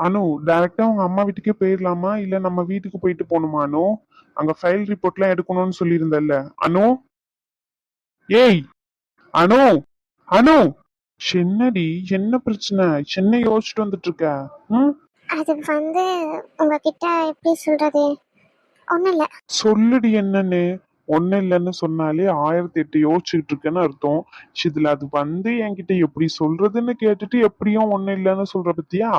அனு டைரக்டா உங்க அம்மா வீட்டுக்கே போயிடலாமா இல்ல நம்ம வீட்டுக்கு போயிட்டு போகணுமா அனு? அங்க ஃபைல் ரிப்போர்ட்லாம் எடுக்கணும்னு சொல்லியிருந்தல்ல. அனு? ஏய் அனு? அனு? என்னடி? என்ன பிரச்சனை? என்ன யோசிச்சுட்டு வந்துட்டு இருக்க ம்? அது வந்து உங்ககிட்ட எப்படி சொல்றது? ஒன்றும் இல்லை. சொல்லுடி என்னன்னு. ஒன்னும் இல்லைன்னு சொன்னாலே ஆயிரத்தி எட்டு யோசிச்சுட்டு இருக்கேன்னு அர்த்தம். இதுல அது வந்து என்கிட்ட எப்படி சொல்றதுன்னு கேட்டுட்டு எப்படியும் ஒன்னும் இல்லைன்னு சொல்ற பத்தியா?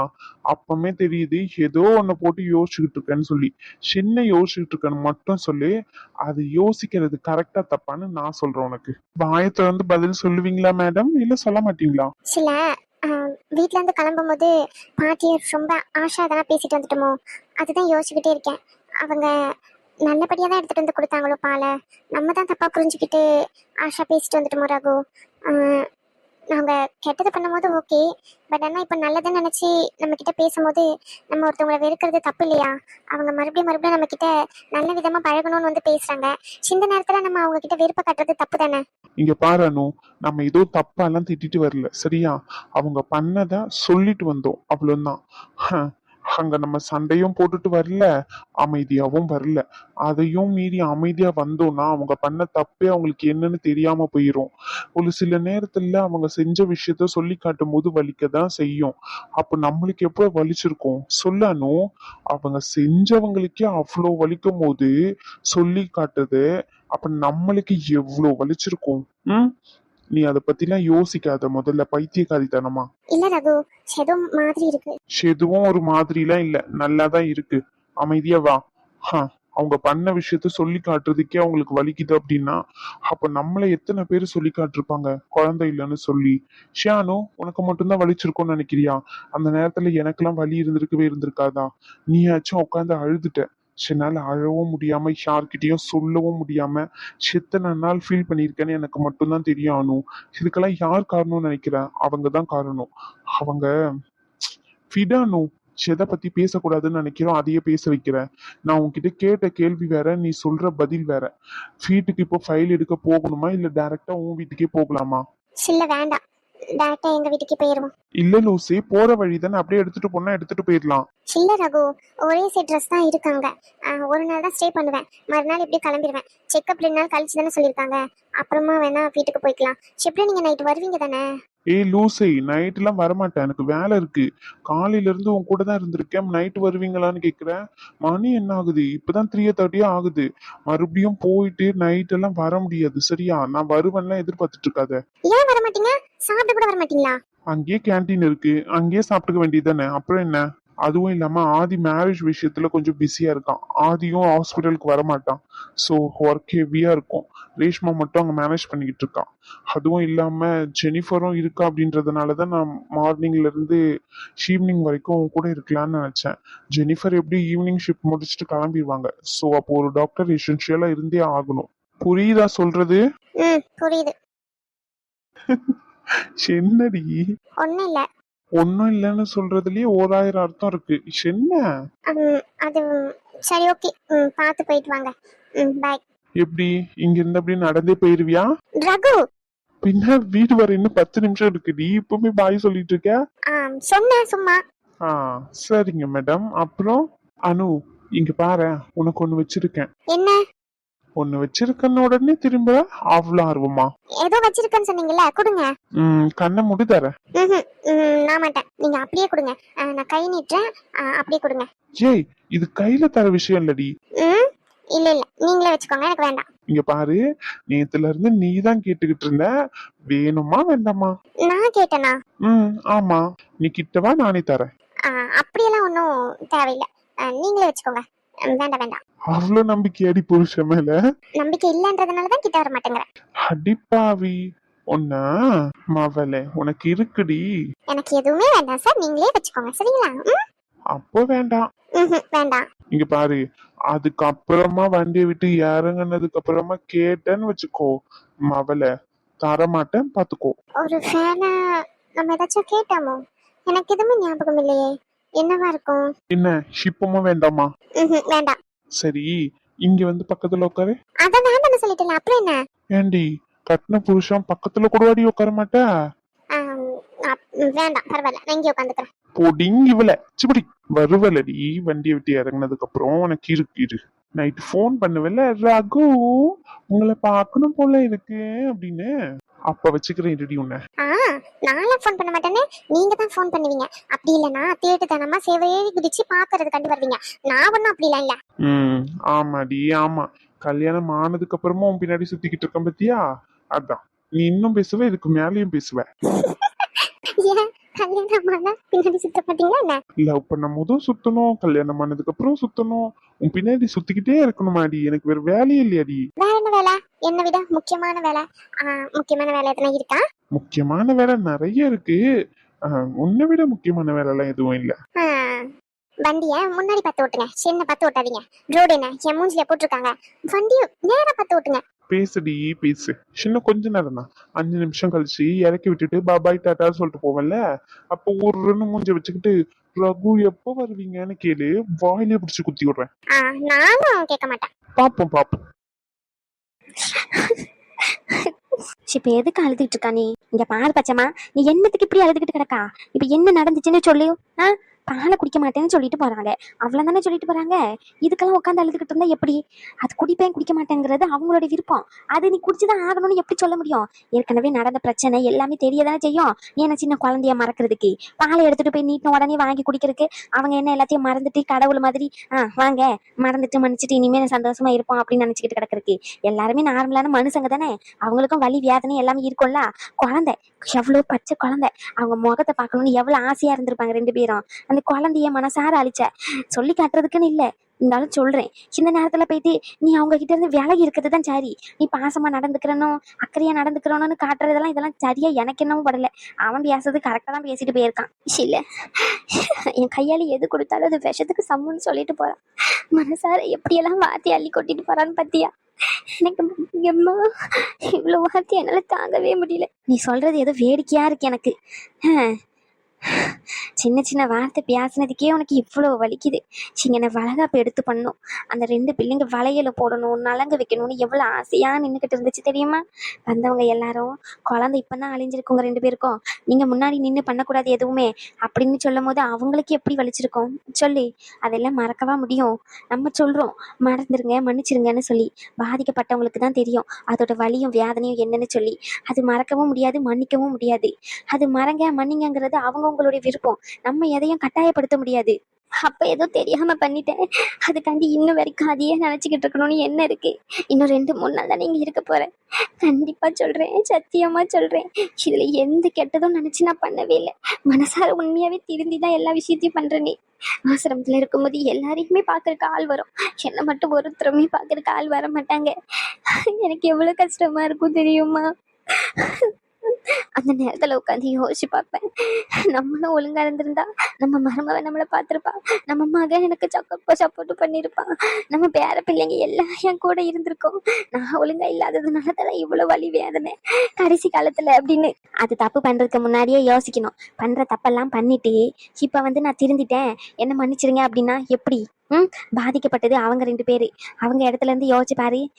அப்பமே தெரியுது ஏதோ ஒன்ன போட்டு யோசிச்சுக்கிட்டு இருக்கேன்னு சொல்லி. சின்ன யோசிச்சுட்டு இருக்கேன்னு மட்டும் சொல்லி அது யோசிக்கிறது கரெக்டா தப்பான்னு நான் சொல்றேன் உனக்கு. வாயத்தை வந்து பதில் சொல்லுவீங்களா மேடம் இல்ல சொல்ல மாட்டீங்களா? சில வீட்ல இருந்து கிளம்பும்போது பாட்டியர் ரொம்ப ஆஷா தானே பேசிட்டு வந்துட்டோமோ? அதுதான் யோசிச்சுக்கிட்டே இருக்கேன். அவங்க நல்லபடியாக தான் எடுத்துகிட்டு வந்து கொடுத்தாங்களோ பாலை. நம்ம தான் தப்பாக புரிஞ்சுக்கிட்டு ஆஷா பேசிட்டு வந்துட்டோமோ ரகு? நாங்கள் கெட்டது பண்ணும்போது ஓகே. பட் ஆனால் இப்போ நல்லதுன்னு நினச்சி நம்ம கிட்ட பேசும்போது நம்ம ஒருத்தவங்களை வெறுக்கிறது தப்பு இல்லையா? அவங்க மறுபடியும் மறுபடியும் நம்மக்கிட்ட நல்ல விதமாக பழகணும்னு வந்து பேசுகிறாங்க இந்த நேரத்தில் நம்ம அவங்க கிட்ட வெறுப்பை கட்டுறது தப்பு தானே? இங்கே பாரு நம்ம ஏதோ தப்பாலாம் திட்டிட்டு வரல. சரியா? அவங்க பண்ணதை சொல்லிட்டு வந்தோம். அவ்வளோதான் அங்க நம்ம சண்டையும் போட்டுட்டு வரல அமைதியாவும் வரல. அதையும் மீறி அமைதியா வந்தோம்னா அவங்க பண்ண தப்பே அவங்களுக்கு என்னன்னு தெரியாம போயிரும். ஒரு சில நேரத்துல அவங்க செஞ்ச விஷயத்த சொல்லி காட்டும் போது வலிக்க தான் செய்யும். அப்ப நம்மளுக்கு எப்போ வலிச்சிருக்கும்? சொல்லணும். அவங்க செஞ்சவங்களுக்கே அவ்வளோ வலிக்கும் போது சொல்லி காட்டுது. அப்ப நம்மளுக்கு எவ்வளோ வலிச்சிருக்கும்? ம்? நீ அதை பத்திலாம் யோசிக்காத முதல்ல பைத்தியக்காரித்தனமா. இல்ல ரகு ஏதோ மாதிரி இருக்கு. எதுவும் ஒரு மாதிரிலாம் இல்ல நல்லாதான் இருக்கு. அமைதியா வா. ஹ, அவங்க பண்ண விஷயத்த சொல்லி காட்டுறதுக்கே அவங்களுக்கு வலிக்குது அப்படின்னா அப்ப நம்மள எத்தனை பேர் சொல்லி காட்டிருப்பாங்க? குழந்தை இல்லைன்னு சொல்லி. ஷியானு உனக்கு மட்டும்தான் வலிச்சிருக்கும்னு நினைக்கிறியா? அந்த நேரத்துல எனக்கெல்லாம் வலி இருந்திருக்கவே இருந்திருக்காதா? நீயாச்சும் உட்காந்து அழுதுட்ட. என்னால அழவும் முடியாம யார்கிட்டயும் சொல்லவும் முடியாம சித்தனை நாள் ஃபீல் பண்ணியிருக்கேன்னு எனக்கு மட்டும்தான் தெரியும் அனு. இதுக்கெல்லாம் யார் காரணம்னு நினைக்கிறேன் அவங்க தான் காரணம். அவங்க ஃபிடானு எதை பத்தி பேசக்கூடாதுன்னு நினைக்கிறோம் அதையே பேச வைக்கிறேன் நான் உன்கிட்ட கேட்ட கேள்வி வேற நீ சொல்ற பதில் வேற. வீட்டுக்கு இப்போ ஃபைல் எடுக்க போகணுமா? இல்ல டைரக்டா உன் வீட்டுக்கே போகலாமா? இல்ல வேண்டாம். டேரக்டா எங்க வீட்டுக்கே போயிருவோம். இல்ல லூசி போற வழி தானே அப்படியே எடுத்துட்டு போனா எடுத்துட்டு போயிடலாம். இல்ல ரகு ஒரே செட் ட்ரெஸ் தான் இருக்காங்க. ஒரு நாள் தான் ஸ்டே பண்ணுவேன். மறுநாள் இப்படி கிளம்பிடுவேன் செக்அப் ரெண்டு நாள் கழிச்சு தானே சொல்லியிருக்காங்க. அப்புறமா வேணா வீட்டுக்கு போய்க்கலாம். எப்படி நீங்க நைட் வருவீங்க தானே? ஏய் லூசி நைட் எல்லாம் வரமாட்டேன். எனக்கு வேலை இருக்கு. காலையில இருந்து உன் கூட தான் இருந்திருக்கேன். நைட் வருவீங்களான்னு கேக்குறேன். மணி என்ன ஆகுது? இப்பதான் த்ரீ தேர்ட்டியா ஆகுது. மறுபடியும் போயிட்டு நைட் எல்லாம் வர முடியாது. சரியா? நான் வருவேன்லாம் எதிர்பார்த்துட்டு இருக்காத. ஏன் வர மாட்டீங்க சாப்பிட கூட வர மாட்டீங்களா அங்கேயே கேண்டீன் இருக்கு. அங்கேயே சாப்பிட்டுக்க வேண்டியதுதானே அப்புறம் என்ன? அதுவும் இல்லாம ஆதி மேரேஜ் விஷயத்துல கொஞ்சம் பிஸியா இருக்கான். ஆதியும் ஹாஸ்பிட்டலுக்கு வர மாட்டான் ஸோ ஒர்க் ஹெவியா இருக்கும். ரேஷ்மா மட்டும் அங்க மேனேஜ் பண்ணிக்கிட்டு இருக்கான். அதுவும் இல்லாம ஜெனிஃபரும் இருக்கா அப்படின்றதுனால தான் நான் மார்னிங்ல இருந்து ஈவினிங் வரைக்கும் கூட இருக்கலாம்னு நினைச்சேன். ஜெனிஃபர் எப்படி ஈவினிங் ஷிஃப்ட் முடிச்சுட்டு கிளம்பிடுவாங்க ஸோ அப்போ ஒரு டாக்டர் எசென்ஷியலா இருந்தே ஆகணும். புரியுதா சொல்றது? புரியுது. என்னடி? ஒன்றும் இல்லை. ஒன்னும் இல்லைன்னு சொல்றதுலயே ஓராயிரம் அர்த்தம் இருக்கு. என்ன? அது சரி ஓகே. ம் பார்த்து போயிட்டு வாங்க. பாய் எப்படி? இங்க இருந்து அப்படி நடந்தே போயிருவியா? ரகு! பின்ன வீடு வர இன்னும் பத்து நிமிஷம் இருக்குடி இப்பவுமே பாய் சொல்லிட்டு இருக்க? சொன்னேன் சும்மா. ஆ சரிங்க மேடம் அப்புறம் அனு இங்க பாரு உனக்கு ஒண்ணு வச்சிருக்கேன். என்ன? ஒண்ணு வச்சிருக்கன்னு உடனே திரும்ப அவ்வளவு ஆர்வமா. ஏதோ வச்சிருக்கேன்னு சொன்னீங்கல்ல கொடுங்க. ம் கண்ணை முடி ம், நான் மாட்டேன். நீங்க அப்படியே கொடுங்க. நான் கை நீட்டுறேன் அப்படியே கொடுங்க. ஏய் இது கையில தர விஷயம் இல்லடி. இல்ல இல்ல. நீங்களே வச்சுக்கோங்க எனக்கு வேண்டாம். இங்க பாரு நேத்துல இருந்து நீ தான் கேட்டுக்கிட்டு இருந்த. வேணுமா வேண்டாமா? நான் கேட்டேனா? ம் ஆமா. நீ கிட்டவா நானே தரேன். அப்படியெல்லாம் ஒன்றும் தேவையில்லை. நீங்களே வச்சுக்கோங்க. வேண்டாம் வேண்டாம். அவ்வளவு நம்பிக்கையாடி புருஷன் மேல? நம்பிக்கை இல்லைன்றதுனால தான் கிட்ட வர மாட்டேங்கிறேன் அடிப்பாவி ஒன்னா மவளே உனக்கு இருக்குடி. எனக்கு எதுவுமே வேண்டாம் சார். நீங்களே வச்சுக்கோங்க சரிங்களா? அப்போ வேண்டாம். வேண்டாம். இங்க பாரு அதுக்கப்புறமா வண்டியை விட்டு இறங்குனதுக்கு அப்புறமா கேட்டேன்னு வச்சுக்கோ. மவளை தரமாட்டேன் பாத்துக்கோ. ஒரு ஃபேனை நம்ம ஏதாச்சும் கேட்டோமோ? எனக்கு எதுவுமே ஞாபகம் இல்லையே. என்னவா இருக்கும்? என்ன ஷிப்பமும் வேண்டாமா? வேண்டாம். சரி இங்க வந்து பக்கத்துல உட்காரு அதான் வேண்டாம்னு சொல்லிட்டேன் அப்புறம் என்ன? ஏண்டி கட்டின புருஷன் பக்கத்துல கூடவாடி உட்கார மாட்டா? வேண்டாம் பரவாயில்ல நான் இங்கே உட்காந்துக்கிறேன் பொடிங் இவள. சிப்படி வருவலடி வண்டியை விட்டு இறங்குனதுக்கு அப்புறம் உனக்கு இருக்கு இரு. நைட்டு ஃபோன் பண்ணுவல ரகு உங்களை பார்க்கணும் போல இருக்கு அப்படின்னு. அப்ப வச்சுக்கிறேன் ரெடி உன்னை. நான்லாம் ஃபோன் பண்ண மாட்டேனே நீங்க தான் ஃபோன் பண்ணுவீங்க. அப்படி இல்லைன்னா தேட்டுத்தனமா சேவையே குதிச்சு பாக்குறது கண்டு வருவீங்க. நான் ஒன்றும் அப்படிலாம் இல்ல. ம் ஆமாடி ஆமா. கல்யாணம் ஆனதுக்கு அப்புறமும் உன் பின்னாடி சுத்திக்கிட்டு இருக்கேன் பத்தியா? அதான். நீ இன்னும் பேசுவ இதுக்கு மேலேயும் பேசுவ. லவ் பண்ணும் போதும் சுத்தணும் கல்யாணம் ஆனதுக்கு அப்புறம் சுத்தணும். உன் பின்னாடி சுத்திக்கிட்டே இருக்கணுமாடி. எனக்கு வேற வேலையே இல்லையாடி. வேற என்ன வேலை? என்னை விட முக்கியமான வேலை முக்கியமான வேலை எதனா இருக்கா? முக்கியமான வேலை நிறைய இருக்கு. உன்னை விட முக்கியமான வேலை எல்லாம் எதுவும் இல்ல. வண்டிய முன்னாடி பார்த்து ஓட்டுங்க. சின்ன பார்த்து ஓட்டாதீங்க. ரோடு என்ன? என் மூஞ்சில போட்டிருக்காங்க. வண்டிய நேரா பார்த்து ஓட்டுங்க. பேசுடி பேசு. இன்னும் கொஞ்ச நேரம் தான். அஞ்சு நிமிஷம் கழிச்சு இறக்கி விட்டுட்டு பாபாய் டாட்டா சொல்லிட்டு போவேன்ல. அப்போ ஒரு ரெண்டு மூஞ்ச வச்சுக்கிட்டு ரகு எப்போ வருவீங்கன்னு கேளு. வாயிலே பிடிச்சு குத்தி விடுறேன். நானும் கேட்க மாட்டேன். பாப்போம் பாப்போம். இப்ப எதுக்கு அழுதுகிட்டு இருக்கா நீ? இங்க பாரு பச்சைமா நீ என்னத்துக்கு இப்படி அழுதுகிட்டு கிடக்கா? இப்ப என்ன நடந்துச்சுன்னு சொல்லு ஆ? பாலை குடிக்க மாட்டேன்னு சொல்லிட்டு போறாங்க. அவ்வளவு தானே சொல்லிட்டு போறாங்க? இதுக்கெல்லாம் உட்காந்து அழுதுகிட்டு இருந்தால் எப்படி? அது குடிப்பேன் குடிக்க மாட்டேங்கிறது அவங்களோட விருப்பம். அது நீ குடிச்சுதான் ஆகணும்னு எப்படி சொல்ல முடியும்? ஏற்கனவே நடந்த பிரச்சனை எல்லாமே தெரியதானே செய்யும்? நீ என்ன சின்ன குழந்தைய மறக்கிறதுக்கு? பாலை எடுத்துட்டு போய் நீட்டின உடனே வாங்கி குடிக்கிறதுக்கு அவங்க என்ன எல்லாத்தையும் மறந்துட்டு கடவுள் மாதிரி ஆ வாங்க மறந்துட்டு மன்னிச்சிட்டு இனிமே சந்தோஷமா இருப்போம் அப்படின்னு நினச்சிக்கிட்டு கிடக்குறதுக்கு. எல்லாருமே நார்மலான மனுஷங்க தானே? அவங்களுக்கும் வலி வேதனை எல்லாமே இருக்கும்ல? குழந்தை எவ்வளோ பச்சை குழந்தை. அவங்க முகத்தை பார்க்கணும்னு எவ்வளோ ஆசையா இருந்திருப்பாங்க ரெண்டு பேரும். அந்த குழந்தைய மனசார அழிச்ச. சொல்லி காட்டுறதுக்குன்னு இல்லை. இருந்தாலும் சொல்றேன். இந்த நேரத்துல போயிட்டு நீ அவங்க கிட்ட இருந்து விலகி இருக்கிறது தான் சரி. நீ பாசமா நடந்துக்கிறனும் அக்கறையா நடந்துக்கிறனோன்னு காட்டுறதெல்லாம் இதெல்லாம் சரியா எனக்கு என்னவும் படல. அவன் பேசுறது கரெக்டா தான் பேசிட்டு போயிருக்கான். இல்ல என் கையால எது கொடுத்தாலும் அது விஷத்துக்கு சம்முன்னு சொல்லிட்டு போறான் மனசார எப்படியெல்லாம் வாத்தி அள்ளி கொட்டிட்டு போறான்னு பத்தியா? எனக்கு எம்மா இவ்வளவு வார்த்தை என்னால தாங்கவே முடியல. நீ சொல்றது ஏதோ வேடிக்கையா இருக்கு எனக்கு. சின்ன சின்ன வார்த்தை பேசினதுக்கே உனக்கு இவ்வளோ வலிக்குது. சிங்கனை வளகாப்பு எடுத்து பண்ணும் அந்த ரெண்டு பிள்ளைங்க வளையல போடணும் நலங்கு வைக்கணும்னு எவ்வளோ ஆசையா நின்றுக்கிட்டு இருந்துச்சு தெரியுமா? வந்தவங்க எல்லாரும் குழந்தை இப்போ தான் அழிஞ்சிருக்குங்க ரெண்டு பேருக்கும். நீங்கள் முன்னாடி நின்று பண்ணக்கூடாது எதுவுமே. அப்படின்னு சொல்லும் போது அவங்களுக்கு எப்படி வலிச்சிருக்கும்? சொல்லி அதெல்லாம் மறக்கவா முடியும்? நம்ம சொல்கிறோம் மறந்துருங்க மன்னிச்சிருங்கன்னு சொல்லி. பாதிக்கப்பட்டவங்களுக்கு தான் தெரியும் அதோட வலியும் வேதனையும் என்னன்னு சொல்லி. அது மறக்கவும் முடியாது மன்னிக்கவும் முடியாது. அது மறங்க மன்னிங்கங்கிறது உங்களுடைய விருப்பம். நம்ம எதையும் கட்டாயப்படுத்த முடியாது. அப்ப ஏதோ தெரியாம பண்ணிட்டேன். அதுக்காண்டி இன்னும் வரைக்கும் அதையே நினைச்சுக்கிட்டு இருக்கணும்னு என்ன இருக்கு? இன்னும் ரெண்டு மூணு நாள் தானே இங்க இருக்க போறேன் கண்டிப்பா சொல்றேன். சத்தியமா சொல்றேன். இதுல எந்த கெட்டதும் நினைச்சு நான் பண்ணவே இல்லை. மனசார உண்மையாவே திருந்தி தான் எல்லா விஷயத்தையும் பண்றேனே. ஆசிரமத்துல இருக்கும்போது எல்லாரையுமே பாக்குறக்கு ஆள் வரும். என்னை மட்டும் ஒருத்தருமே பாக்குறக்கு ஆள் வர மாட்டாங்க. எனக்கு எவ்வளவு கஷ்டமா இருக்கும் தெரியுமா? அந்த நேரத்துல உட்காந்து யோசிச்சு பார்ப்பேன் நம்மளும் ஒழுங்கா இருந்திருந்தா நம்ம மருமவ நம்மளை பார்த்திருப்பா. நம்ம மகன் எனக்கு சக்கப்போ சப்போர்ட் பண்ணியிருப்பான் நம்ம பேர பிள்ளைங்க எல்லாம் என் கூட இருந்திருக்கோம். நான் ஒழுங்கா இல்லாததுனால தான் இவ்வளவு வழி வேதனை. கடைசி காலத்துல அப்படின்னு அது தப்பு பண்றதுக்கு முன்னாடியே யோசிக்கணும். பண்ற தப்பெல்லாம் பண்ணிட்டு இப்ப வந்து நான் திருந்திட்டேன். என்ன மன்னிச்சிருங்க அப்படின்னா எப்படி? ம்? பாதிக்கப்பட்டது அவங்க ரெண்டு பேர். அவங்க இடத்துல இருந்து யோசிச்சு பாரு.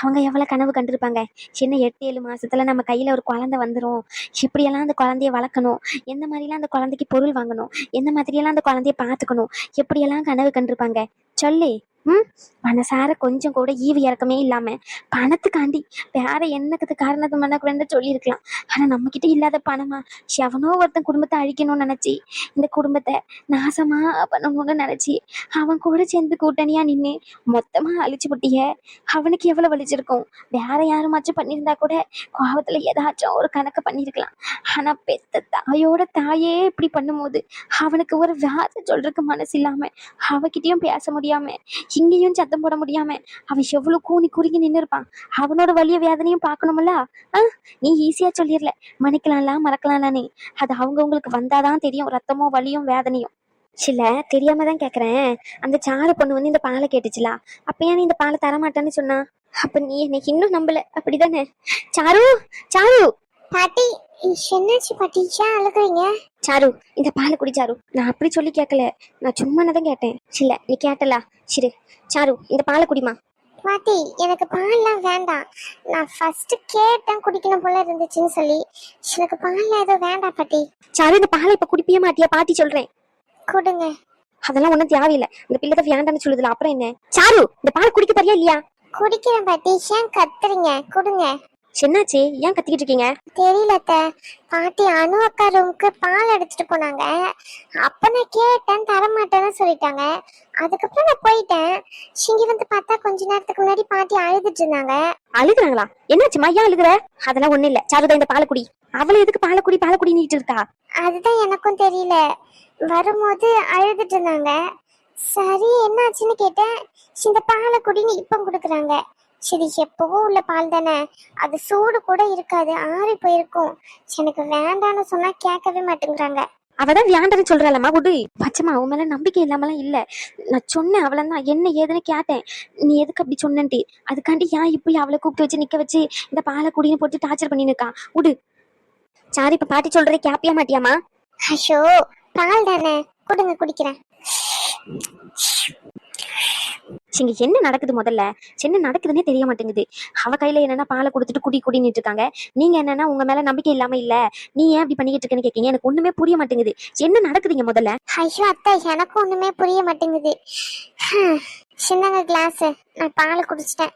அவங்க எவ்வளோ கனவு கண்டிருப்பாங்க. சின்ன எட்டு ஏழு மாசத்துல நம்ம கையில் ஒரு குழந்தை வந்துடும் இப்படியெல்லாம் அந்த குழந்தைய வளர்க்கணும். எந்த மாதிரிலாம் அந்த குழந்தைக்கு பொருள் வாங்கணும்? எந்த மாதிரியெல்லாம் அந்த குழந்தைய பார்த்துக்கணும்? எப்படியெல்லாம் கனவு கண்டிருப்பாங்க. சொல்லு. ம்? மனசார கொஞ்சம் கூட ஈவு இறக்கமே இல்லாம பணத்துக்காண்டி வேற என்னக்கு காரணத்தை பண்ண கூட சொல்லியிருக்கலாம். ஆனா நம்ம கிட்ட இல்லாத பணமா? எவனோ ஒருத்தன் குடும்பத்தை அழிக்கணும்னு நினைச்சு இந்த குடும்பத்தை நாசமா பண்ணணும்னு நினைச்சு அவன் கூட சேர்ந்து கூட்டணியா நின்று மொத்தமா அழிச்சு விட்டிய அவனுக்கு எவ்வளவு வலிச்சிருக்கும்? வேற யாருமாச்சும் பண்ணியிருந்தா கூட கோபத்துல ஏதாச்சும் ஒரு கணக்கு பண்ணியிருக்கலாம். ஆனா பெத்த தாயோட தாயே இப்படி பண்ணும்போது அவனுக்கு ஒரு வார்த்தை சொல்றதுக்கு மனசு இல்லாம அவகிட்டயும் பேச முடியாம இங்கேயும் சத்தம் போட முடியாம அவன் எவ்வளவு கூனி குறுகி நின்று இருப்பான் அவனோட வலிய வேதனையும் பார்க்கணும்ல? ஆ? நீ ஈஸியா சொல்லிடல மன்னிக்கலாம்ல மறக்கலாம்லானே. அது அவங்கவுங்களுக்கு வந்தாதான் தெரியும் ரத்தமோ வலியும் வேதனையும். சில தெரியாம தான் கேக்குறேன். அந்த சாரு பொண்ணு வந்து இந்த பாலை கேட்டுச்சுல. அப்ப ஏன் நீ இந்த பாலை தரமாட்டேன்னு சொன்னா? அப்ப நீ என்னை இன்னும் நம்பல. அப்படிதானே? சாரு சாரு! பாட்டி என்னாச்சு பாட்டி? ஏன் அழுகுறீங்க? சாரு இந்த பாலை குடி சாரு. நான் அப்படி சொல்லி கேட்கல. நான் சும்மா தான் கேட்டேன். சில நீ கேட்டலா? சரி சாரு இந்த பாலை குடிமா பாட்டி எனக்கு பால்லாம் வேண்டாம். நான் ஃபர்ஸ்ட் கேட்டேன் குடிக்கணும் போல இருந்துச்சுன்னு சொல்லி. எனக்கு பால்லாம் எதுவும் வேண்டாம் பாட்டி. சாரு இந்த பாலை இப்ப குடிப்பிய மாட்டியா? பாட்டி சொல்றேன். கொடுங்க. அதெல்லாம் ஒண்ணும் தேவையில்லை. இந்த பிள்ளை தான் வேண்டாம்னு சொல்லுதுல அப்புறம் என்ன? சாரு இந்த பால் குடிக்க போறியா இல்லையா? குடிக்கிறேன் பாட்டி. ஏன் கத்துறீங்க? கொடுங்க. என்னாச்சு? ஏன் கத்திக்கிட்டு இருக்கீங்க? தெரியல அத்தை. பாட்டி அனு அக்கா ரூமுக்கு பால் எடுத்துட்டு போனாங்க. அப்ப நான் கேட்டேன் தர மாட்டேன்னு சொல்லிட்டாங்க. அதுக்கப்புறம் நான் போயிட்டேன். இங்க வந்து பார்த்தா கொஞ்ச நேரத்துக்கு முன்னாடி பாட்டி அழுதுட்டு இருந்தாங்க. அழுகுறாங்களா? என்னாச்சுமா ஏன் அழுகுற? அதெல்லாம் ஒண்ணும் இல்ல. சாருதா இந்த பாலை குடி. அவளை எதுக்கு பாலை குடி பாலை குடி நீட்டு இருக்கா? அதுதான் எனக்கும் தெரியல. வரும்போது அழுதுட்டு இருந்தாங்க. சரி என்னாச்சுன்னு கேட்டேன். இந்த பாலை குடின்னு இப்ப கொடுக்குறாங்க. சரி எப்பவோ உள்ள பால் தானே? அது சூடு கூட இருக்காது ஆறி போயிருக்கும். எனக்கு வேண்டாம்னு சொன்னா கேட்கவே மாட்டேங்கிறாங்க. அவதான் வியாண்டன்னு சொல்றாளம்மா குடு பச்சம்மா அவன் மேல நம்பிக்கை இல்லாமலாம் இல்ல. நான் சொன்னேன் அவளை தான் என்ன ஏதுன்னு கேட்டேன். நீ எதுக்கு அப்படி சொன்னன்ட்டு அதுக்காண்டி ஏன் இப்படி அவளை கூப்பிட்டு வச்சு நிக்க வச்சு இந்த பாலை குடின்னு போட்டு டார்ச்சர் பண்ணி நிக்கா விடு சாரி இப்ப பாட்டி சொல்றே கேப்பியா மாட்டியாமா ஐயோ பால் தானே? கொடுங்க குடிக்கிறேன். இங்க என்ன நடக்குது முதல்ல? என்ன நடக்குதுன்னே தெரிய மாட்டேங்குது. அவ கையில என்னன்னா பாலை கொடுத்துட்டு குடி குடின்னு இருக்காங்க. நீங்க என்னன்னா உங்க மேல நம்பிக்கை இல்லாம இல்ல. நீ ஏன் அப்படி பண்ணிக்கிட்டு இருக்கேன்னு கேக்கீங்க எனக்கு ஒண்ணுமே புரிய மாட்டேங்குது. என்ன நடக்குதுங்க முதல்ல? ஐயோ அத்தை எனக்கு ஒண்ணுமே புரிய மாட்டேங்குது. சின்னங்க கிளாஸ். நான் பால் குடிச்சிட்டேன்.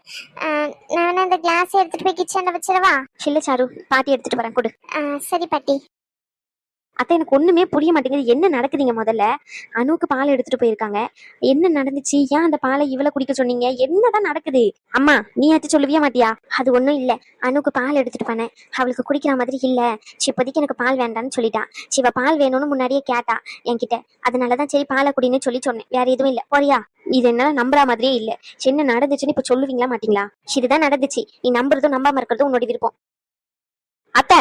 நான் அந்த கிளாஸ் எடுத்துட்டு போய் கிச்சன்ல வச்சிடவா? இல்ல சாரு பாட்டி எடுத்துட்டு வரேன் கொடு. சரி பாட்டி. அத்தை எனக்கு ஒண்ணுமே புரிய மாட்டேங்குது. என்ன நடக்குதுங்க முதல்ல? அணுவுக்கு பால் எடுத்துட்டு போயிருக்காங்க. என்ன நடந்துச்சு? ஏன் அந்த பாலை இவ்வளவு குடிக்க சொன்னீங்க? என்னதான் நடக்குது? அம்மா நீ ஆச்சு சொல்லுவியா மாட்டியா? அது ஒண்ணும் இல்ல. அணுக்கு பால் எடுத்துட்டு போனேன். அவளுக்கு குடிக்கிற மாதிரி இல்ல. சி, இப்போதைக்கு எனக்கு பால் வேண்டாம்னு சொல்லிட்டான் சிவ பால் வேணும்னு முன்னாடியே கேட்டா என்கிட்ட. அதனாலதான் சரி பாலை குடின்னு சொல்லி சொன்னேன். வேற எதுவும் இல்ல. போறியா? இது என்னால நம்புற மாதிரியே இல்ல. என்ன நடந்துச்சுன்னு இப்ப சொல்லுவீங்களா மாட்டீங்களா? இதுதான் நடந்துச்சு. நீ நம்புறதும் நம்பாம இருக்கிறதும் உன்னோட விருப்பம். அத்தை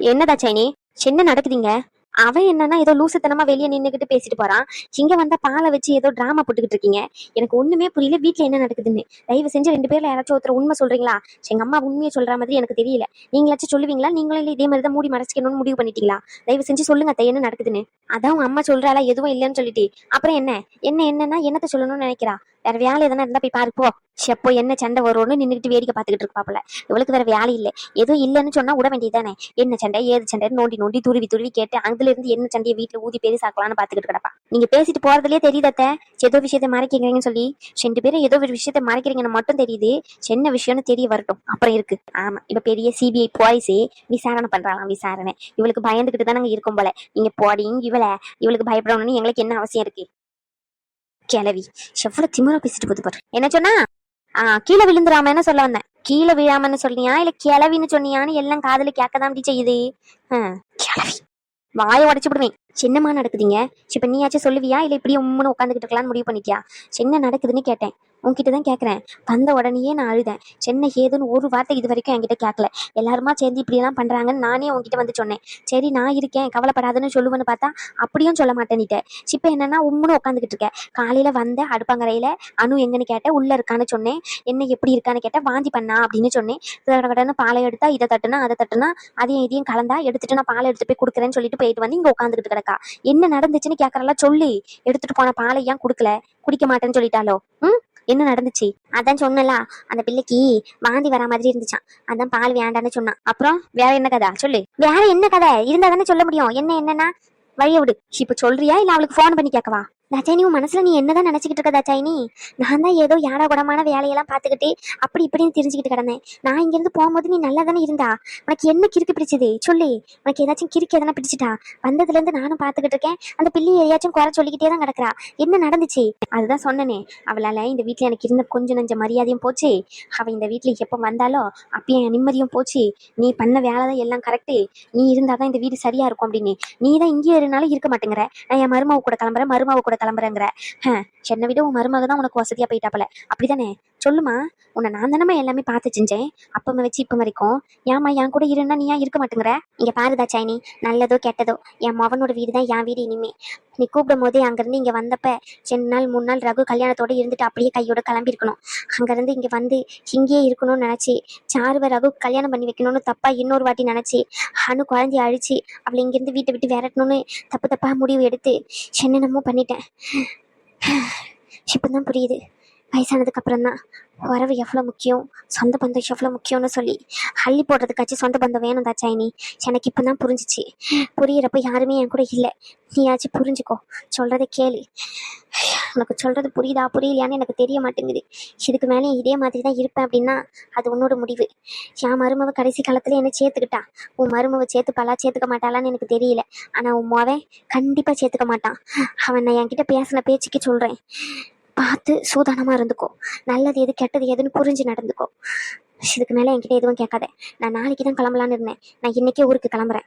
என்னதா சைனி என்ன நடக்குதுங்க? அவன் என்னன்னா ஏதோ லூசுத்தனமா வெளியே நின்னுகிட்டு பேசிட்டு போறான். இங்க வந்தா பாலை வச்சு ஏதோ டிராமா போட்டுக்கிட்டு இருக்கீங்க. எனக்கு ஒண்ணுமே புரியல. வீட்டுல என்ன நடக்குதுன்னு. தயவு செஞ்சு ரெண்டு பேர்ல யாராச்சும் ஒருத்தர் உண்மை சொல்றீங்களா? எங்க அம்மா உண்மையை சொல்ற மாதிரி எனக்கு தெரியல. நீங்களாச்சும் சொல்லுவீங்களா? நீங்களும் இல்ல இதே மாதிரி தான் மூடி மறைச்சிக்கணும்னு முடிவு பண்ணிட்டீங்களா? தயவு செஞ்சு சொல்லுங்க அத்தை என்ன நடக்குதுன்னு. அதான் உங்க அம்மா சொல்றாளா எதுவும் இல்லைன்னு சொல்லிட்டு. அப்புறம் என்ன? என்ன என்னன்னா என்னத்த சொல்லணும்னு நினைக்கிறா? வேற வேலை எதனா இருந்தா போய் பாருப்போ போ. செப்போ என்ன சண்டை வரும்னு நின்னுட்டு வேடிக்கை பார்த்துக்கிட்டு இருப்பாப்புல இவளுக்கு வேற வேலை இல்லை. எதுவும் இல்லைன்னு சொன்னா விட வேண்டியதானே என்ன சண்டை ஏது சண்டை நோண்டி நோண்டி துருவி துருவி கேட்டு அதுல இருந்து என்ன சண்டையை வீட்டுல ஊதி பெருசாக்கலாம்னு பாத்துக்கிட்டு கிடப்பா. நீங்க பேசிட்டு போறதுலயே தெரியுதத்த ஏதோ விஷயத்த மறைக்கிறீங்கன்னு சொல்லி. ரெண்டு பேரும் ஏதோ ஒரு விஷயத்த மறைக்கிறீங்கன்னு மட்டும் தெரியுது. என்ன விஷயம்னு தெரிய வரட்டும். அப்புறம் இருக்கு. ஆமா இப்ப பெரிய சிபிஐ போலீஸே விசாரணை பண்றாங்க விசாரணை. இவளுக்கு பயந்துகிட்டு தானங்க இருக்கும் போல. நீங்க போடிங்க இவளை. இவளுக்கு பயப்படணும்னு எங்களுக்கு என்ன அவசியம் இருக்கு? கிளவி எவ்வளவு திமிரா பேசிட்டு போது பாரு. என்ன சொன்னா? ஆஹ் கீழே விழுந்துராமன்னு சொல்ல வந்தேன்? கீழே விழாமன்னு சொன்னியா? இல்ல கிளவின்னு சொன்னியான்னு எல்லாம் காதல கேட்கதான் அப்படி செய்யுது. ஆஹ் கிளவி வாயை உடச்சு விடுவேன் சின்னமா நடக்குதுங்க. இப்ப நீயாச்சும் சொல்லுவியா? இல்ல இப்படியே உம்முன்னு உட்காந்துக்கிட்டு இருக்கலாம்னு முடிவு பண்ணிட்டியா? என்ன நடக்குதுன்னு கேட்டேன். உன்கிட்ட தான் கேட்கறேன் வந்த உடனேயே நான் அழுதேன். சென்னை ஏதுன்னு ஒரு வார்த்தை இது வரைக்கும் என்கிட்ட கேட்கல எல்லாருமா சேர்ந்து இப்படி எல்லாம் பண்றாங்கன்னு நானே உன்கிட்ட வந்து சொன்னேன். சரி நான் இருக்கேன் கவலைப்படாதுன்னு சொல்லுவேன்னு பார்த்தா அப்படியும் சொல்ல மாட்டேன்னிட்டேன் இப்ப என்னன்னா உம்முன்னு உட்காந்துக்கிட்டு இருக்கேன் காலையில வந்த அடுப்பங்கரையில அனு எங்கன்னு கேட்டேன் உள்ள இருக்கான்னு சொன்னேன். என்ன எப்படி இருக்கான்னு கேட்டேன் வாந்தி பண்ணா அப்படின்னு சொன்னேன். கடன்னு பாலை எடுத்தா இதை தட்டுனா அதை தட்டுனா அதையும் இதையும் கலந்தா எடுத்துட்டு நான் பாலை எடுத்து போய் கொடுக்குறேன்னு சொல்லிட்டு போயிட்டு வந்து இங்கே உட்காந்துக்கிட்டு கிடக்கா. என்ன நடந்துச்சுன்னு கேக்குறல சொல்லி. எடுத்துட்டு போன பாலை ஏன் கொடுக்கல? குடிக்க மாட்டேன்னு சொல்லிட்டாலோ? ம்? என்ன நடந்துச்சு? அதான் சொன்னல அந்த பிள்ளைக்கு வாந்தி வரா மாதிரி இருந்துச்சான் அதான் பால் வேண்டான்னு சொன்னான். அப்புறம் வேற என்ன கதை? சொல்லு. வேற என்ன கதை? இருந்தா தானே சொல்ல முடியும். என்ன என்னன்னா? வழிய விடு. இப்ப சொல்றியா? இல்ல அவளுக்கு போன் பண்ணி கேட்கவா? தாச்சாயினி உன் மனசுல நீ என்னதான் நினைச்சுக்கிட்டு இருக்க தாச்சாயினி நான் தான் ஏதோ யாரா குடமான வேலையெல்லாம் பார்த்துக்கிட்டு அப்படி இப்படின்னு தெரிஞ்சுக்கிட்டு கிடந்தேன். நான் இங்க இருந்து போகும்போது நீ நல்லா தானே இருந்தா? உனக்கு என்ன கிறுக்கு பிடிச்சது? சொல்லி. உனக்கு ஏதாச்சும் கிறுக்கு எதனா பிடிச்சிட்டா? வந்ததுல இருந்து நானும் பாத்துக்கிட்டு இருக்கேன். அந்த பிள்ளை எதையாச்சும் குறை சொல்லிக்கிட்டே தான் கிடக்குறா. என்ன நடந்துச்சு? அதுதான் சொன்னனே. அவளால இந்த வீட்டுல எனக்கு இருந்த கொஞ்சம் நஞ்ச மரியாதையும் போச்சு. அவ இந்த வீட்டுல எப்ப வந்தாலோ அப்பயும் என் நிம்மதியும் போச்சு. நீ பண்ண வேலை தான் எல்லாம் கரெக்டு நீ இருந்தாதான் இந்த வீடு சரியா இருக்கும் அப்படின்னு. நீ தான் இங்கேயே இருந்தாலும் இருக்க மாட்டேங்கிற. நான் என் மருமாவை கூட கிளம்புறேன். மருமாவை கூட கிளம்புறேங்கிற. என்னை விட உன் மருமக தான் உனக்கு வசதியா போயிட்டாப்பல அப்படிதானே? சொல்லுமா உன்னை நான் தானே எல்லாமே பார்த்து செஞ்சேன். அப்பம வச்சு இப்போ வரைக்கும். ஏமா என் கூட இருந்தா நீ ஏன் இருக்க மாட்டேங்கிற? இங்கே பாருதா சைனி நல்லதோ கெட்டதோ. என் மவனோட வீடு தான் என் வீடு இனிமே. நீ கூப்பிடும் போதே அங்கேருந்து இங்கே வந்தப்ப ரெண்டு நாள் மூணு நாள் ரகு கல்யாணத்தோட இருந்துட்டு அப்படியே கையோட கிளம்பியிருக்கணும். அங்கேருந்து இங்கே வந்து இங்கேயே இருக்கணும்னு நினச்சி சாருவ ரகு கல்யாணம் பண்ணி வைக்கணும்னு தப்பாக இன்னொரு வாட்டி நினச்சி அனு குழந்தைய அழிச்சு அவளை இங்கேருந்து வீட்டை விட்டு விரட்டணும்னு தப்பு தப்பாக முடிவு எடுத்து என்னென்னமோ பண்ணிட்டேன். இப்பதான் புரியுது. வயசானதுக்கு அப்புறம் தான் உறவு எவ்வளோ முக்கியம்? சொந்த பந்தம் எவ்வளோ முக்கியம்னு சொல்லி. அள்ளி போடுறதுக்காச்சும் சொந்த பந்தம் வேணும் தாச்சாயினி எனக்கு இப்போ தான் புரிஞ்சிச்சு. புரியிறப்ப யாருமே என் கூட இல்லை. நீயாச்சும் புரிஞ்சுக்கோ. சொல்கிறத கேளு. உனக்கு சொல்கிறது புரியுதா புரியலையான்னு எனக்கு தெரிய மாட்டேங்குது. இதுக்கு மேலே இதே மாதிரி தான் இருப்பேன் அப்படின்னா அது உன்னோட முடிவு. என் மருமவ கடைசி காலத்தில் என்ன சேர்த்துக்கிட்டா. உன் மருமவ சேர்த்துப்பாளா சேர்த்துக்க மாட்டாளான்னு எனக்கு தெரியல. ஆனால் உன் மோவன் கண்டிப்பாக சேர்த்துக்க மாட்டான். அவன் நான் என்கிட்ட பேசின பேச்சுக்கு சொல்கிறேன் பார்த்து சூதானமாக இருந்துக்கோ. நல்லது எது கெட்டது எதுன்னு புரிஞ்சு நடந்துக்கோ. இதுக்கு மேலே என்கிட்ட எதுவும் கேட்காத. நான் நாளைக்கு தான் கிளம்பலான்னு இருந்தேன். நான் இன்னைக்கே ஊருக்கு கிளம்புறேன்.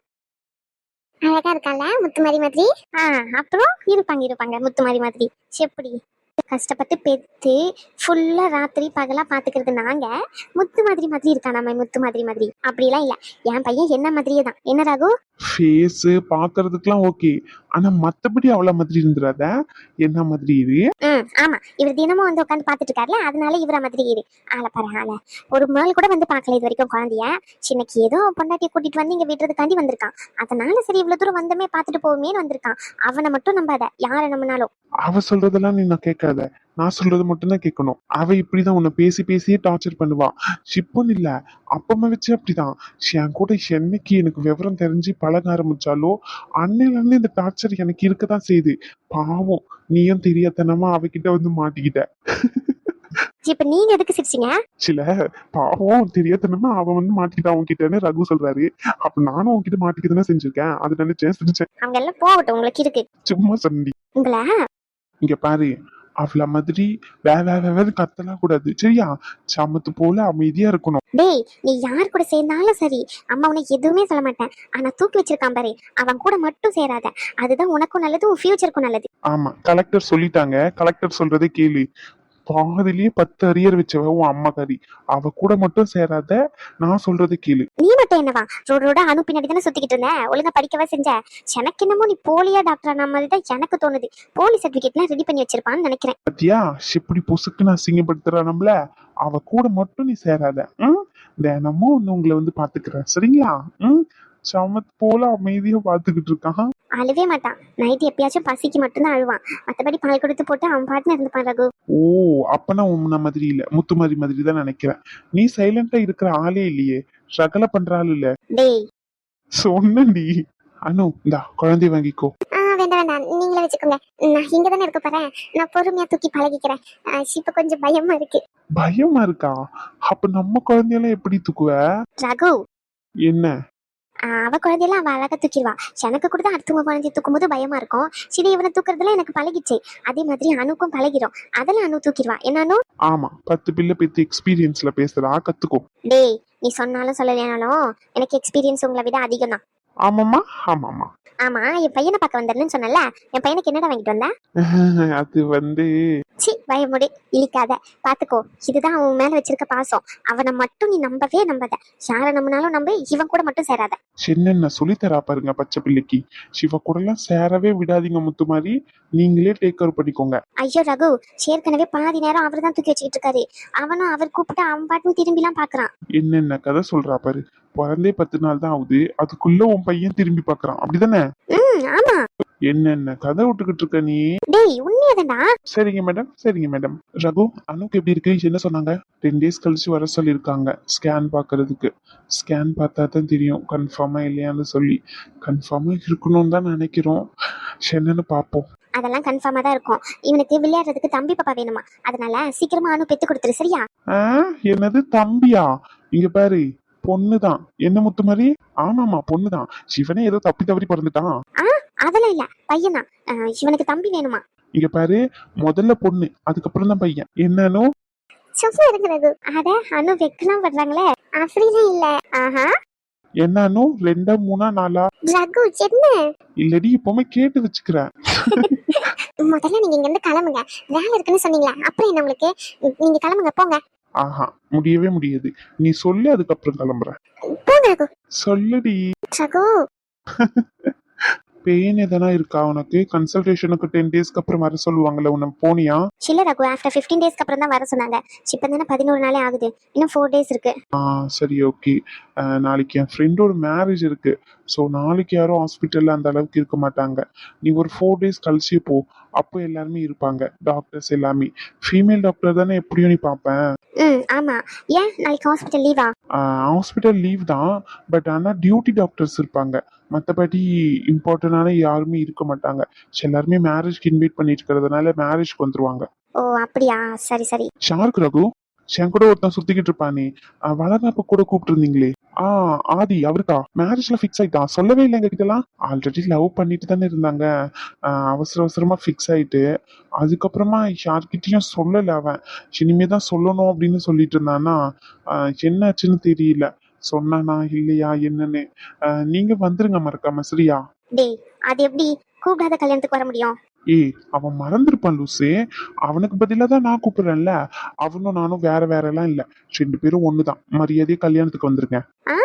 அழகா இருக்கால முத்துமாரி மாதிரி? ஆ அப்புறம் இருப்பாங்க இருப்பாங்க முத்துமாரி மாதிரி. எப்படி? கஷ்டப்பட்டு பெத்து ஃபுல்லா ராத்திரி பகலா பாத்துக்கிறது நாங்க. முத்து மாதிரி மாதிரி இருக்கா நம்ம முத்து மாதிரி மாதிரி? அப்படிலாம் இல்ல. என் பையன் என்ன மாதிரியே தான். என்ன ராகு? ஃபேஸு பார்க்கறதுக்கெல்லாம் ஓகே ஆனா மத்தபடி அவள மாதிரி இருந்துடாத என்ன மாதிரி இது? ம் ஆமா. இவர் தினமும் வந்து உட்காந்து பாத்துட்டு இருக்காருல அதனால இவர மாதிரி இரு ஆளை பாரு ஆளை ஒரு நாள் கூட வந்து பார்க்கல இது வரைக்கும் குழந்தைய. சின்னக்கு ஏதோ பொண்டாட்டியை கூட்டிட்டு வந்து இங்க விடுறதுக்காண்டி வந்திருக்கான். அதனால சரி இவ்வளவு தூரம் வந்தமே பாத்துட்டு போவோமேன்னு வந்திருக்கான். அவனை மட்டும் நம்பாத. யாரை நம்பினாலும். அவ சொல்றதெல்லாம் நீ நான் கேட்காத நான் சொல்றது மட்டும்தான் கேட்கணும். அவ இப்படிதான் உன்னை பேசி பேசியே டார்ச்சர் பண்ணுவா. ஷிப்புன்னு இல்ல. அப்பமா வச்சு அப்படிதான். என் கூட என்னைக்கு எனக்கு விவரம் தெரிஞ்சு பழக ஆரம்பிச்சாலோ அன்னையில இருந்து இந்த டார்ச்சர் எனக்கு இருக்கதான் செய்யுது. பாவம். நீயும் தெரியாதனமா அவகிட்ட வந்து மாட்டிக்கிட்ட? இப்ப நீங்க எதுக்கு சிரிச்சீங்க? சில பாவம். தெரியாதனமா அவன் வந்து மாட்டிக்கிட்டா அவன் கிட்டன்னு ரகு சொல்றாரு. அப்ப நானும் அவன்கிட்ட மாட்டிக்க தானே செஞ்சிருக்கேன். அது நினைச்சேன் சிரிச்சேன். அவங்க எல்லாம் போகட்டும். உங்களுக்கு இருக்கு. சும்மா சண்டி உங்களை இங்க பாரு. அவள மாதிரி வே வே வேன்னு கத்தலாம் கூடாது. சரியா? சமத்து போல அமைதியா இருக்கணும். டேய் நீ யார் கூட சேர்ந்தாலும் சரி அம்மா உன்னை எதுவுமே சொல்ல மாட்டேன். ஆனா தூக்கி வச்சிருக்கான் பாரு அவன் கூட மட்டும் சேராத. அதுதான் உனக்கும் நல்லது உன் ஃபியூச்சருக்கும் நல்லது. ஆமா கலெக்டர் சொல்லிட்டாங்க. கலெக்டர் சொல்றதே கேளு. பாதிலேயே பத்து அரியர் வச்சவ உன் அம்மா கறி. அவ கூட மட்டும் சேராத நான் சொல்றதை கேளு. நீ மட்டும் என்னவா? ரோடு ரோடா அனு பின்னாடி தானே சுத்திக்கிட்டு இருந்த? ஒழுங்கா படிக்கவா செஞ்ச? எனக்கு என்னமோ நீ போலியா டாக்டர் ஆன மாதிரி தான் எனக்கு தோணுது. போலி சர்டிபிகேட்லாம் ரெடி பண்ணி வச்சிருப்பான்னு நினைக்கிறேன். பத்தியா? இப்படி பொசுக்குன்னு அசிங்கப்படுத்துறா நம்மள? அவ கூட மட்டும் நீ சேராத. தினமும் உங்களை வந்து பாத்துக்கிறேன் சரிங்களா? ம்? சமத்து போல அமைதியா பாத்துக்கிட்டு இருக்கான். அழுவே மாட்டான். நைட்டு எப்பயாச்சும் பசிக்கு மட்டும்தான் அழுவான். மத்தபடி பால் கொடுத்து போட்டு அவன் பாட்டுன்னு இருந்துப்பான் ரகு. ஓ அப்ப நான் உன்ன மாதிரி இல்ல. முத்துமாரி மாதிரி தான் நினைக்கிறேன். நீ சைலண்டா இருக்கிற ஆளே இல்லையே. ரகல பண்ற ஆள் இல்ல. டேய். சொன்னடி அனு இந்தா குழந்தை வாங்கிக்கோ. வேண்டாம் வேண்டாம். நீங்களே வச்சுக்கோங்க. நான் இங்க தானே இருக்க போறேன். நான் பொறுமையா தூக்கி பழகிக்கிறேன். இப்ப கொஞ்சம் பயமா இருக்கு. பயமா இருக்கா? அப்ப நம்ம குழந்தையெல்லாம் எப்படி தூக்குவ? ரகு. என்ன? அவ குழந்தையெல்லாம் அவ அழகா தூக்கிடுவா. எனக்கு கூட தான் அடுத்தவங்க குழந்தைய தூக்கும்போது பயமா இருக்கும். சரி இவனை தூக்குறதுல எனக்கு பழகிச்சு அதே மாதிரி அணுக்கும் பழகிடும் அதெல்லாம் அணு தூக்கிடுவா. என்ன ஆமா பத்து பிள்ளை பெத்து எக்ஸ்பீரியன்ஸ்ல பேசுறா. கத்துக்கோ. டேய் நீ சொன்னாலும் சொல்லலைனாலும் எனக்கு எக்ஸ்பீரியன்ஸ் உங்களை விட அதிகம் தான் ஆமாம்மா. ஆமாம்மா. ஆமா என் பையனை பார்க்க வந்தேன்னு சொன்னல என் பையனுக்கு என்னடா வாங்கிட்டு வந்த? அது வந்து சி பயமுடி இழிக்காத. பாத்துக்கோ இதுதான் அவன் மேல வச்சிருக்க பாசம். அவனை மட்டும் நீ நம்பவே நம்பாத. யாரை நம்பினாலும் நம்ப இவன் கூட மட்டும் சேராத. என்னென்ன சொல்லித்தரா பாருங்க பச்சை பிள்ளைக்கு. சிவ கூட எல்லாம் சேரவே விடாதீங்க முத்து மாதிரி. நீங்களே டேக் ஓவர் பண்ணிக்கோங்க. ஐயோ ரகு ஏற்கனவே பாதி நேரம் அவர் தான் தூக்கி வச்சுக்கிட்டு இருக்காரு. அவனும் அவர் கூப்பிட்டு அவன் பாட்டுன்னு திரும்பிலாம் பாக்குறான் என்னென்ன கதை சொல்றா பாரு. பிறந்தே பத்து நாள் தான் ஆகுது. அதுக்குள்ள உன் பையன் திரும்பி பாக்குறான் அப்படிதானே? ஆமா. என்னென்ன கதை விட்டுக்கிட்டு இருக்க நீ? டேய் சரிங்க மேடம் சரிங்க மேடம் ரகு அனுக்கு எப்படி இருக்கு? என்ன சொன்னாங்க? டென் டேஸ் கழிச்சு வர சொல்லியிருக்காங்க ஸ்கேன் பார்க்கறதுக்கு. ஸ்கேன் பார்த்தா தான் தெரியும் கன்ஃபார்மா இல்லையான்னு சொல்லி. கன்ஃபார்மா இருக்கணும்னு தான் நினைக்கிறோம். என்னன்னு பார்ப்போம். அதெல்லாம் கன்ஃபார்மா தான் இருக்கும். இவனுக்கு விளையாடுறதுக்கு தம்பி பாப்பா வேணுமா? அதனால சீக்கிரமா அனு பெத்து கொடுத்துரு சரியா? என்னது தம்பியா? இங்க பாரு. பொண்ணுதான். என்ன முத்து மாதிரி? ஆமாமா பொண்ணுதான். சிவனே ஏதோ தப்பி தவறி பிறந்துட்டான். அதெல்லாம் இல்ல. பையனா இவனுக்கு தம்பி வேணுமா? இங்க பாரு முதல்ல பொண்ணு அதுக்கப்புறம் தான் பையன். என்னன்னு? சும்மா இருக்கிறது அட அனு வெக்கலாம் பண்றாங்களே அப்படிலாம் இல்ல. ஆஹா. என்னன்னு? ரெண்டா மூணா நாலா? ரகு என்ன? இல்லடி இப்பவுமே கேட்டு வச்சுக்கிறேன். முதல்ல நீங்க இங்க இருந்து கிளம்புங்க. வேலை இருக்குன்னு சொன்னீங்களா? அப்புறம் என்ன உங்களுக்கு? நீங்க கிளம்புங்க போங்க. ஆஹா முடியவே முடியாது. நீ சொல்லு அதுக்கப்புறம் கிளம்புறேன். சொல்லுடி. பெயின் எதனா இருக்கா உனக்கு? கன்சல்டேஷனுக்கு டென் டேஸ்க்கு அப்புறம் வர சொல்லுவாங்கல்ல உன்னை போனியா? இல்ல ரகு ஆஃப்டர் ஃபிஃப்டீன் டேஸ்க்கு அப்புறம் தான் வர சொன்னாங்க. இப்போ தானே பதினோரு நாளே ஆகுது. இன்னும் ஃபோர் டேஸ் இருக்கு. ஆ சரி ஓகே. நாளைக்கு என் ஃப்ரெண்டோட மேரேஜ் இருக்கு. ஸோ நாளைக்கு யாரும் ஹாஸ்பிட்டல்ல அந்த அளவுக்கு இருக்க மாட்டாங்க. நீ ஒரு ஃபோர் டேஸ் கழிச்சே போ. அப்போ எல்லாருமே இருப்பாங்க. டாக்டர்ஸ் எல்லாமே. ஃபீமேல் டாக்டர் தானே எப்படியும் நீ பார்ப்பேன். ம் ஆமா. ஏன் நாளைக்கு ஹாஸ்பிட்டல் லீவா ஹாஸ்பிட்டல் லீவ் தான். பட் ஆனால் டியூட்டி டாக்டர்ஸ் இருப்பாங்க. மற்றபடி இம்பார்ட்டண்டான யாருமே இருக்க மாட்டாங்க. எல்லாருமே மேரேஜ்க்கு இன்வைட் பண்ணிட்டு இருக்கிறதுனால மேரேஜ்க்கு வந்துருவாங்க. ஓ அப்படியா? சரி சரி. ஷாருக்கு ரகு? என் கூட ஒருத்தன் சுத்திக்கிட்டு இருப்பானே. அஹ் வளர்ந்தப்ப கூட கூப்பிட்டு இருந்தீங்களே ஆ ஆதி அவருக்கா? மேரேஜ்ல ஃபிக்ஸ் ஆயிட்டா? சொல்லவே இல்லை எங்க எல்லாம் ஆல்ரெடி லவ் பண்ணிட்டு தானே இருந்தாங்க. அவசர அவசரமா ஃபிக்ஸ் ஆயிட்டு. அதுக்கப்புறமா யார்கிட்டயும் சொல்லல அவன். இனிமே தான் சொல்லணும் அப்படின்னு சொல்லிட்டு இருந்தானா? என்ன என்னாச்சுன்னு தெரியல. சொன்னானா இல்லையா என்னன்னு. நீங்க வந்துருங்க மறக்காம சரியா? டேய் அது எப்படி? கூப்பிடாத கல்யாணத்துக்கு வர முடியும். ஏய் அவன் மறந்துருப்பான் லூசு. அவனுக்கு பதிலா தான் நான் கூப்பிடுறேன்ல. அவனும் நானும் வேற வேற எல்லாம் இல்ல. ரெண்டு பேரும் ஒண்ணுதான். மரியாதையா கல்யாணத்துக்கு வந்துருங்க. ஆ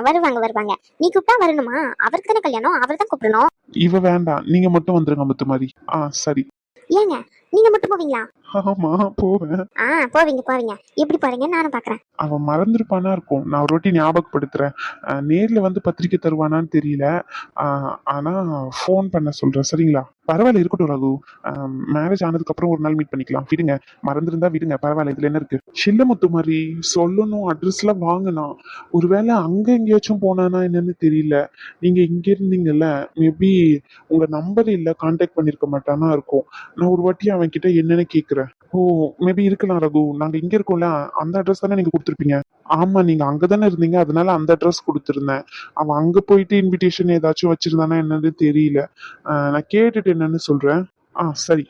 வருவாங்க வருவாங்க. நீ கூப்பிட்டா வரணுமா? அவருக்கு தானே கல்யாணம்? அவர் தான் கூப்பிடணும். இவ வேண்டாம். நீங்க மட்டும் வந்துருங்க முத்து மாதிரி ஆ சரி. ஏங்க நீங்க மட்டும் போவீங்களா? ஆமா போவேன். ஆ போவீங்க போவீங்க. எப்படி போறீங்க நானும் பாக்குறேன். அவன் மறந்துருப்பானா இருக்கும். நான் ஒரு வாட்டி ஞாபகப்படுத்துறேன். அஹ் நேர்ல வந்து பத்திரிக்கை தருவானான்னு தெரியல. அஹ் ஆனா ஃபோன் பண்ண சொல்றேன். சரிங்களா? பரவாயில்ல இருக்கட்டும் ரகு. மேரேஜ் ஆனதுக்கு அப்புறம் ஒரு நாள் மீட் பண்ணிக்கலாம். விடுங்க. மறந்துருந்தா விடுங்க. பரவாயில்ல இதுல என்ன இருக்கு? சில்லமுத்து மாதிரி சொல்லணும் அட்ரஸ் எல்லாம் வாங்கலாம் ஒருவேளை அங்க எங்கேயாச்சும் போனானா என்னன்னு தெரியல. நீங்க இங்க இருந்தீங்கல்ல மேபி உங்க நம்பர் இல்ல கான்டாக்ட் பண்ணிருக்க மாட்டானா இருக்கும். நான் ஒரு வாட்டி அவன் கிட்ட என்னன்னு கேக்குறேன் ஓ மேபி இருக்கலாம் ரகு. நாங்க இங்க இருக்கோம்ல அந்த அட்ரஸ் தானே நீங்க கொடுத்துருப்பீங்க? ஆமா நீங்க அங்கதானே இருந்தீங்க அதனால அந்த அட்ரஸ் கொடுத்துருந்தேன். அவன் அங்க போயிட்டு இன்விடேஷன் ஏதாச்சும் வச்சிருந்தானா என்னன்னு தெரியல. ஆஹ் நான் கேட்டுட்டு என்னன்னு சொல்றேன். ஆ சரி.